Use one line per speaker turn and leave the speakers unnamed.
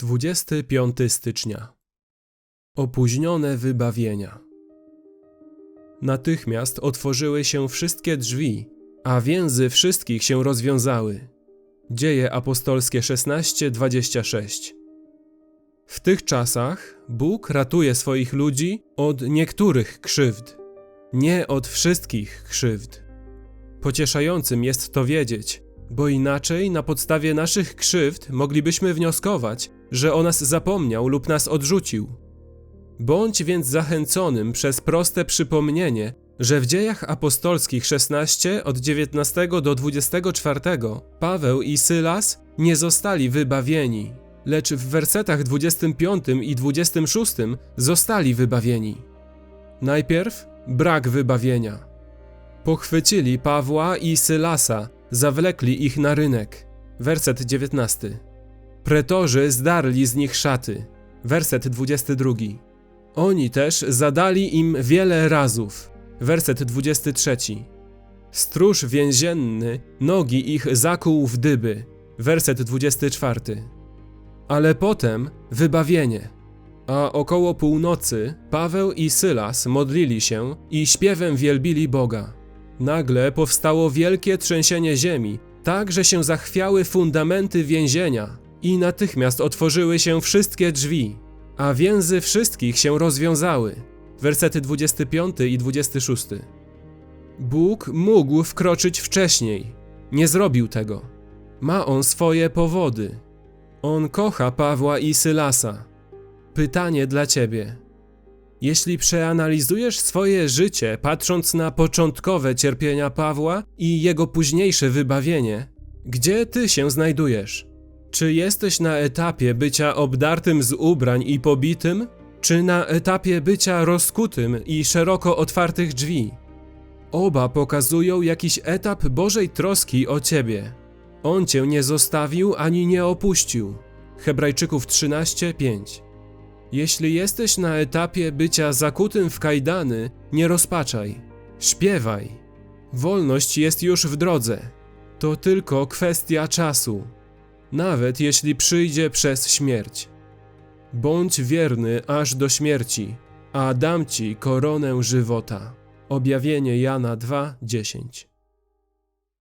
25 stycznia. Opóźnione wybawienia. Natychmiast otworzyły się wszystkie drzwi, a więzy wszystkich się rozwiązały. Dzieje apostolskie 16:26. W tych czasach Bóg ratuje swoich ludzi od niektórych krzywd, nie od wszystkich krzywd. Pocieszającym jest to wiedzieć, bo inaczej na podstawie naszych krzywd moglibyśmy wnioskować, że o nas zapomniał lub nas odrzucił. Bądź więc zachęconym przez proste przypomnienie, że w dziejach apostolskich 16 od 19 do 24 Paweł i Sylas nie zostali wybawieni, lecz w wersetach 25 i 26 zostali wybawieni. Najpierw brak wybawienia. Pochwycili Pawła i Sylasa, zawlekli ich na rynek. Werset 19. Pretorzy zdarli z nich szaty. Werset 22. Oni też zadali im wiele razów. Werset 23. Stróż więzienny nogi ich zakuł w dyby. Werset 24. Ale potem wybawienie. A około północy Paweł i Sylas modlili się i śpiewem wielbili Boga. Nagle powstało wielkie trzęsienie ziemi, tak że się zachwiały fundamenty więzienia i natychmiast otworzyły się wszystkie drzwi, a więzy wszystkich się rozwiązały. Wersety 25 i 26. Bóg mógł wkroczyć wcześniej, nie zrobił tego. Ma on swoje powody. On kocha Pawła i Sylasa. Pytanie dla ciebie. Jeśli przeanalizujesz swoje życie, patrząc na początkowe cierpienia Pawła i jego późniejsze wybawienie, gdzie ty się znajdujesz? Czy jesteś na etapie bycia obdartym z ubrań i pobitym, czy na etapie bycia rozkutym i szeroko otwartych drzwi? Oba pokazują jakiś etap Bożej troski o ciebie. On cię nie zostawił ani nie opuścił. Hebrajczyków 13:5. Jeśli jesteś na etapie bycia zakutym w kajdany, nie rozpaczaj. Śpiewaj. Wolność jest już w drodze. To tylko kwestia czasu. Nawet jeśli przyjdzie przez śmierć. Bądź wierny aż do śmierci, a dam ci koronę żywota. Objawienie Jana 2:10.